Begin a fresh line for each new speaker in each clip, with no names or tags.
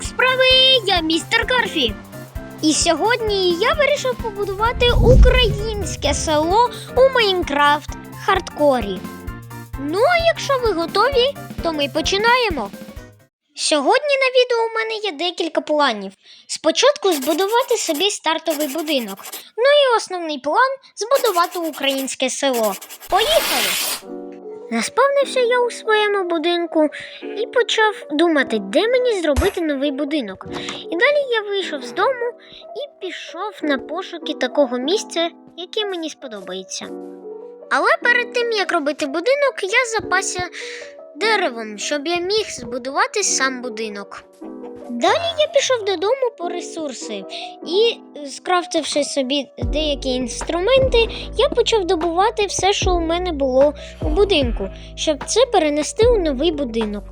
Як справи? Я містер Карфі. І сьогодні я вирішив побудувати українське село у Майнкрафт хардкорі. Ну, а якщо ви готові, то ми починаємо. Сьогодні на відео у мене є декілька планів. Спочатку збудувати собі стартовий будинок. Ну і основний план збудувати українське село. Поїхали! Наспавнився я у своєму будинку і почав думати, де мені зробити новий будинок. І далі я вийшов з дому і пішов на пошуки такого місця, яке мені сподобається. Але перед тим як робити будинок, я запася деревом, щоб я міг збудувати сам будинок. Далі я пішов додому по ресурси і, скрафтивши собі деякі інструменти, я почав добувати все, що у мене було у будинку, щоб це перенести у новий будинок.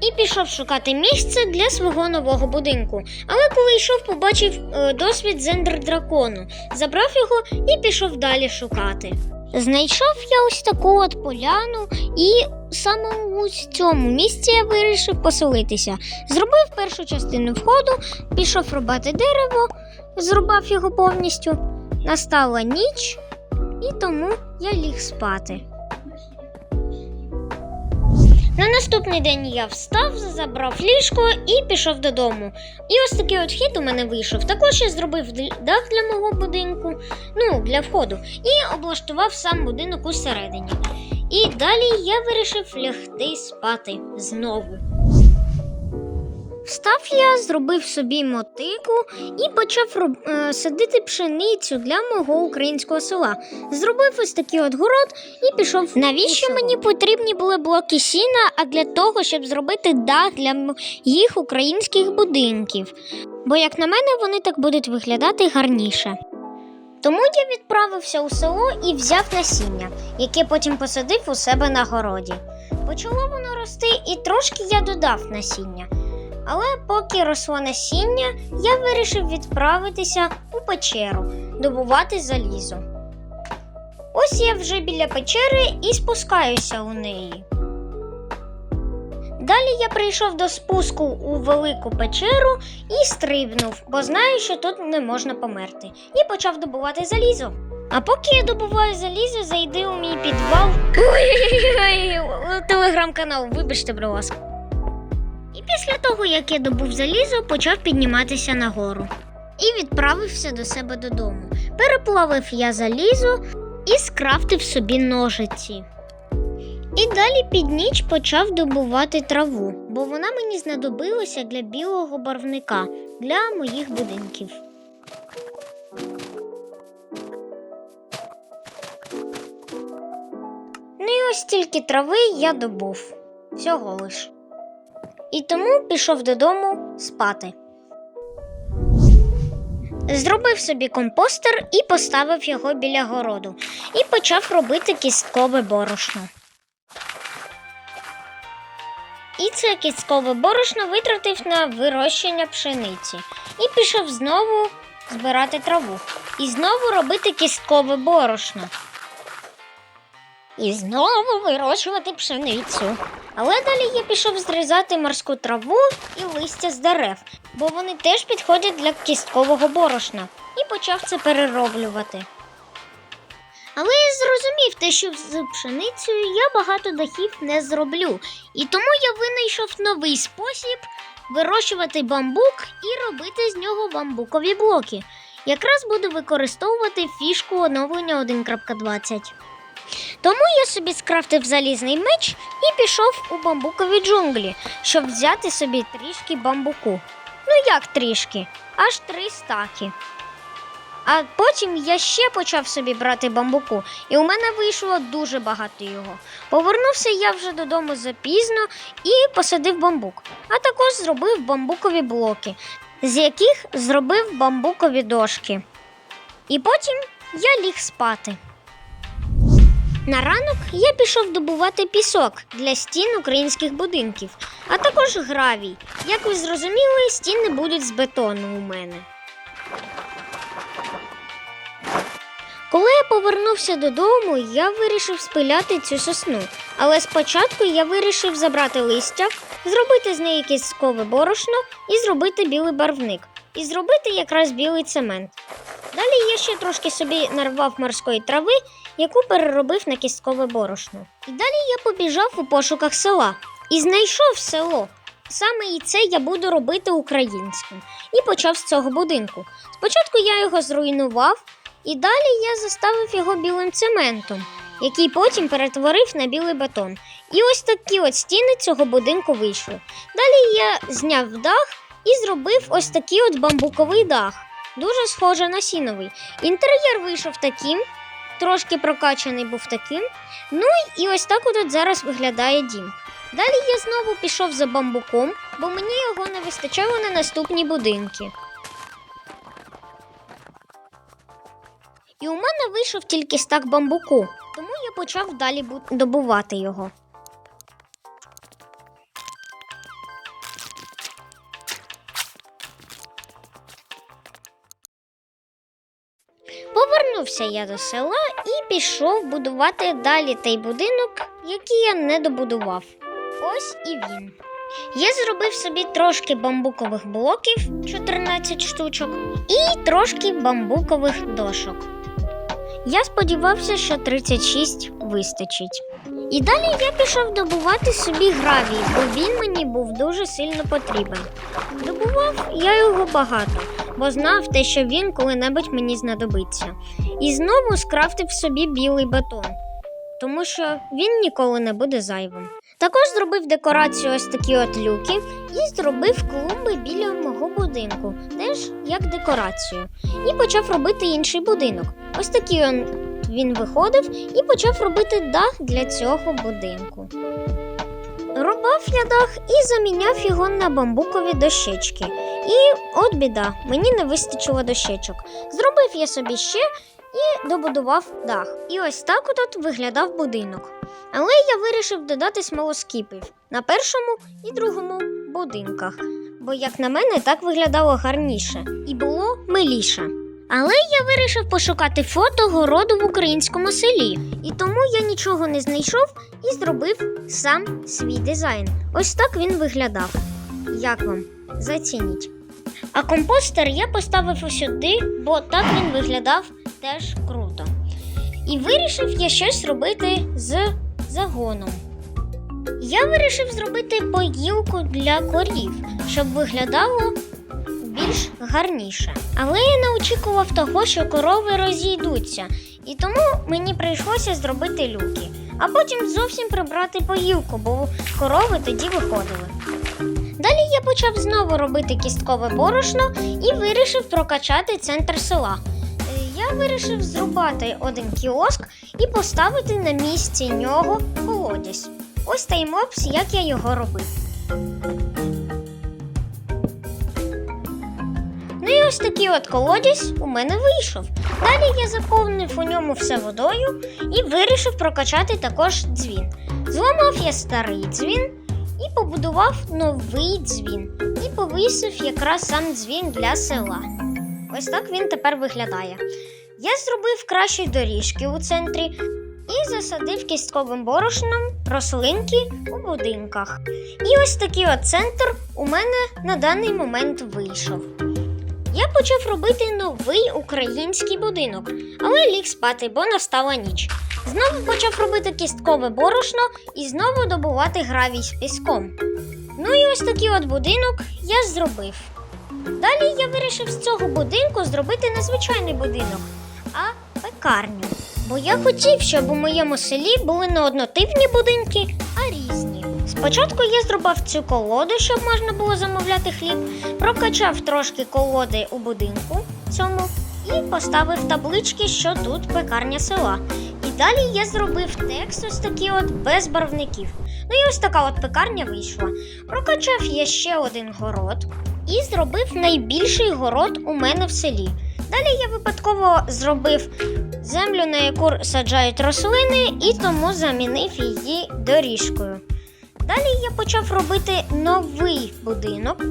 І пішов шукати місце для свого нового будинку. Але коли йшов, побачив е, досвід зендер дракону, забрав його і пішов далі шукати. Знайшов я ось таку от поляну, і саме у цьому місці я вирішив поселитися. Зробив першу частину входу, пішов рубати дерево, зрубав його повністю. Настала ніч, і тому я ліг спати. На наступний день я встав, забрав ліжко і пішов додому. І ось такий от хід у мене вийшов. Також я зробив дах для мого будинку, ну, для входу, і облаштував сам будинок усередині. І далі я вирішив лягти спати знову. Встав я, зробив собі мотику і почав роб- е, садити пшеницю для мого українського села. Зробив ось такий от город і пішов. Навіщо мені потрібні були блоки сіна? А для того, щоб зробити дах для моїх українських будинків. Бо, як на мене, вони так будуть виглядати гарніше. Тому я відправився у село і взяв насіння, яке потім посадив у себе на городі. Почало воно рости, і трошки я додав насіння. Але поки росло насіння, я вирішив відправитися у печеру, добувати залізо. Ось я вже біля печери і спускаюся у неї. Далі я прийшов до спуску у велику печеру і стрибнув, бо знаю, що тут не можна померти, і почав добувати залізо. А поки я добуваю залізо, зайди у мій підвал. Телеграм-канал, вибачте, будь ласка. І після того, як я добув залізо, почав підніматися нагору і відправився до себе додому. Переплавив я залізо і скрафтив собі ножиці. І далі під ніч почав добувати траву, бо вона мені знадобилася для білого барвника для моїх будинків. Ну і ось тільки трави я добув. Всього лиш. І тому пішов додому спати. Зробив собі компостер і поставив його біля городу, і почав робити кісткове борошно. І це кісткове борошно витратив на вирощення пшениці і пішов знову збирати траву. І знову робити кісткове борошно. І знову вирощувати пшеницю. Але далі я пішов зрізати морську траву і листя з дерев, бо вони теж підходять для кісткового борошна, і почав це перероблювати. Але я зрозумів те, що з пшеницею я багато дахів не зроблю, і тому я винайшов новий спосіб вирощувати бамбук і робити з нього бамбукові блоки. Якраз буду використовувати фішку оновлення 1.20. Тому я собі скрафтив залізний меч і пішов у бамбукові джунглі, щоб взяти собі трішки бамбуку. Ну як трішки? Аж три стаки. А потім я ще почав собі брати бамбуку, і у мене вийшло дуже багато його. Повернувся я вже додому запізно і посадив бамбук, а також зробив бамбукові блоки, з яких зробив бамбукові дошки. І потім я ліг спати. На ранок я пішов добувати пісок для стін українських будинків, а також гравій. Як ви зрозуміли, стіни будуть з бетону у мене. Коли я повернувся додому, я вирішив спиляти цю сосну. Але спочатку я вирішив забрати листя, зробити з неї кісткове борошно і зробити білий барвник. І зробити якраз білий цемент. Далі я ще трошки собі нарвав морської трави, яку переробив на кісткове борошно. І далі я побіжав у пошуках села і знайшов село. Саме і це я буду робити українським. І почав з цього будинку. Спочатку я його зруйнував, і далі я заставив його білим цементом, який потім перетворив на білий бетон. І ось такі от стіни цього будинку вийшли. Далі я зняв дах і зробив ось такий от бамбуковий дах, дуже схоже на сіновий. Інтер'єр вийшов таким, трошки прокачаний був таким. Ну і ось так от зараз виглядає дім. Далі я знову пішов за бамбуком, бо мені його не вистачало на наступні будинки. І у мене вийшов тільки стак бамбуку, тому я почав далі добувати його. Повернувся я до села і пішов будувати далі той будинок, який я не добудував. Ось і він. Я зробив собі трошки бамбукових блоків 14 штучок і трошки бамбукових дошок. Я сподівався, що 36 вистачить. І далі я пішов добувати собі гравій, бо він мені був дуже сильно потрібен. Добував я його багато, бо знав те, що він коли-небудь мені знадобиться. І знову скрафтив собі білий бетон, тому що він ніколи не буде зайвим. Також зробив декорацію ось такі от люки і зробив клумби біля мого будинку, теж як декорацію. І почав робити інший будинок. Ось такий він виходив і почав робити дах для цього будинку. Рубав я дах і заміняв його на бамбукові дощечки. І от біда, мені не вистачило дощечок. Зробив я собі ще і добудував дах. І ось так от виглядав будинок. Але я вирішив додати смолоскипів на першому і другому будинках, бо, як на мене, так виглядало гарніше і було миліше. Але я вирішив пошукати фото городу в українському селі, і тому я нічого не знайшов і зробив сам свій дизайн. Ось так він виглядав. Як вам? Зацініть. А компостер я поставив сюди, бо так він виглядав теж круто. І вирішив я щось робити з загоном. Я вирішив зробити поїлку для корів, щоб виглядало більш гарніше. Але я не очікував того, що корови розійдуться, і тому мені прийшлося зробити люки, а потім зовсім прибрати поїлку, бо корови тоді виходили. Далі я почав знову робити кісткове борошно і вирішив прокачати центр села. Е, Я вирішив зрубати один кіоск і поставити на місці нього колодязь. Ось таймопс, як я його робив. Ось такий от колодязь у мене вийшов. Далі я заповнив у ньому все водою і вирішив прокачати також дзвін. Зламав я старий дзвін і побудував новий дзвін. І повісив якраз сам дзвін для села. Ось так він тепер виглядає. Я зробив кращі доріжки у центрі і засадив кістковим борошном рослинки у будинках. І ось такий от центр у мене на даний момент вийшов. Я почав робити новий український будинок, але ліг спати, бо настала ніч. Знову почав робити кісткове борошно і знову добувати гравій з піском. Ну і ось такий от будинок я зробив. Далі я вирішив з цього будинку зробити не звичайний будинок, а пекарню. Бо я хотів, щоб у моєму селі були не однотипні будинки, а різні. Спочатку я зробив цю колоду, щоб можна було замовляти хліб, прокачав трошки колоди у будинку цьому і поставив таблички, що тут пекарня села. І далі я зробив текст ось такий от без барвників. Ну і ось така от пекарня вийшла. Прокачав я ще один город і зробив найбільший город у мене в селі. Далі я випадково зробив землю, на яку саджають рослини, і тому замінив її доріжкою. Далі я почав робити новий будинок.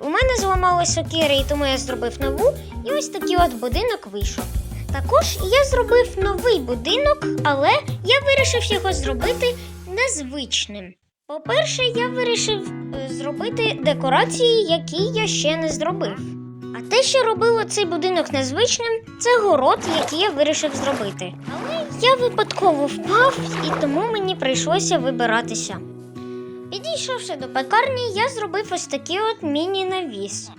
У мене зламалася сокира, і тому я зробив нову, і ось такий от будинок вийшов. Також я зробив новий будинок, але я вирішив його зробити незвичним. По-перше, я вирішив е, зробити декорації, які я ще не зробив. А те, що робило цей будинок незвичним, це город, який я вирішив зробити. Але я випадково впав, і тому мені прийшлося вибиратися. Підійшовши до пекарні, я зробив ось такий от міні-навіс,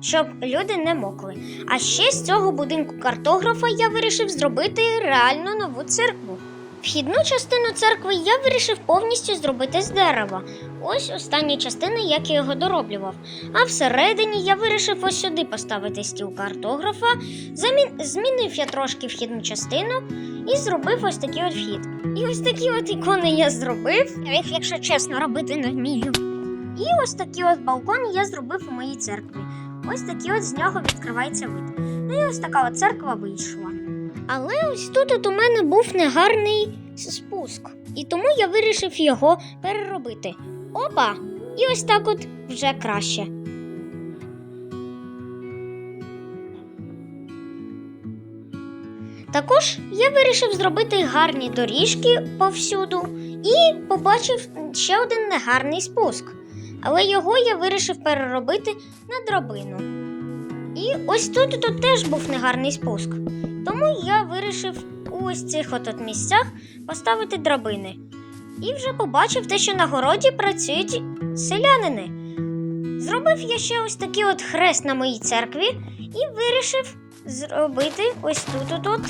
щоб люди не мокли. А ще з цього будинку картографа я вирішив зробити реально нову церкву. Вхідну частину церкви я вирішив повністю зробити з дерева. Ось остання частина, як я його дороблював. А всередині я вирішив ось сюди поставити стіл картографа. Замін... Змінив я трошки вхідну частину і зробив ось такий от вхід. І ось такі от ікони я зробив. Їх, якщо чесно, робити не вмію. І ось такі от балкони я зробив у моїй церкві. Ось такі от з нього відкривається вид. Ну і ось така от церква вийшла. Але ось тут от у мене був негарний спуск, і тому я вирішив його переробити. Опа! І ось так от вже краще. Також я вирішив зробити гарні доріжки повсюду і побачив ще один негарний спуск. Але його я вирішив переробити на драбину. І ось тут, тут теж був негарний спуск. Тому я вирішив у ось цих от, місцях поставити драбини. І вже побачив те, що на городі працюють селянини. Зробив я ще ось такий от хрест на моїй церкві і вирішив зробити ось тут от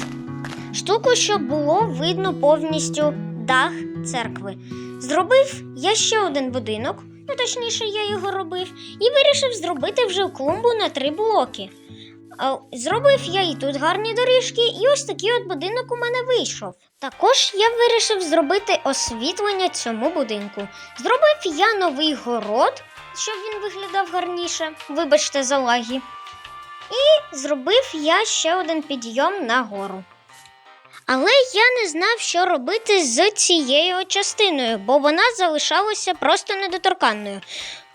штуку, щоб було видно повністю дах церкви. Зробив я ще один будинок, ну точніше, я його робив, і вирішив зробити вже клумбу на три блоки. Зробив я і тут гарні доріжки, і ось такий от будинок у мене вийшов. Також я вирішив зробити освітлення цьому будинку. Зробив я новий город, щоб він виглядав гарніше. Вибачте за лаги. І зробив я ще один підйом на гору. Але я не знав, що робити з цією частиною, бо вона залишалася просто недоторканною.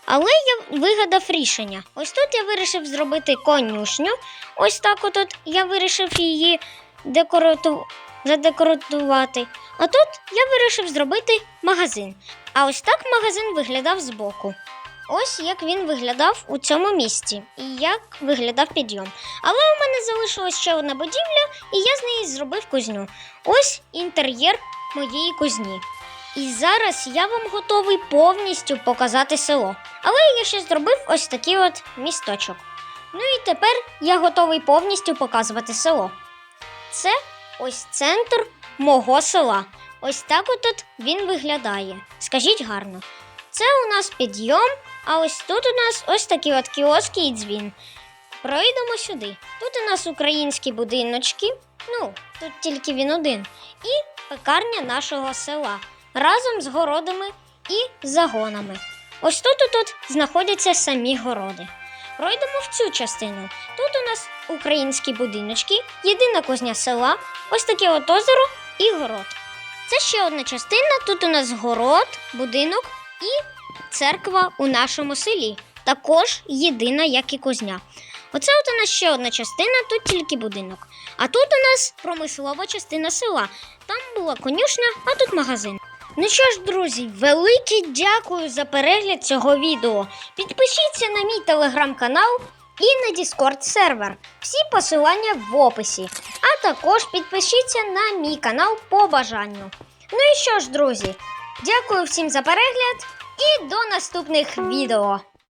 Але я вигадав рішення. Ось тут я вирішив зробити конюшню. Ось так от, я вирішив її декорату... задекоратувати. А тут я вирішив зробити магазин. А ось так магазин виглядав збоку. Ось як він виглядав у цьому місці і як виглядав підйом. Але у мене залишилась ще одна будівля, і я з неї зробив кузню. Ось інтер'єр моєї кузні. І зараз я вам готовий повністю показати село. Але я ще зробив ось такий от місточок. Ну і тепер я готовий повністю показувати село. Це ось центр мого села. Ось так от він виглядає. Скажіть гарно. Це у нас підйом, а ось тут у нас ось такі от кіоски і дзвін. Пройдемо сюди. Тут у нас українські будиночки, ну, тут тільки він один, і пекарня нашого села разом з городами і загонами. Ось тут тут знаходяться самі городи. Пройдемо в цю частину. Тут у нас українські будиночки, єдина кузня села, ось таке от озеро і город. Це ще одна частина. Тут у нас город, будинок і церква у нашому селі. Також єдина, як і кузня. Оце от у нас ще одна частина, тут тільки будинок. А тут у нас промислова частина села. Там була конюшня, а тут магазин. Ну що ж, друзі, велике дякую за перегляд цього відео. Підпишіться на мій телеграм-канал і на Discord сервер. Всі посилання в описі. А також підпишіться на мій канал по бажанню. Ну і що ж, друзі, дякую всім за перегляд і до наступних відео.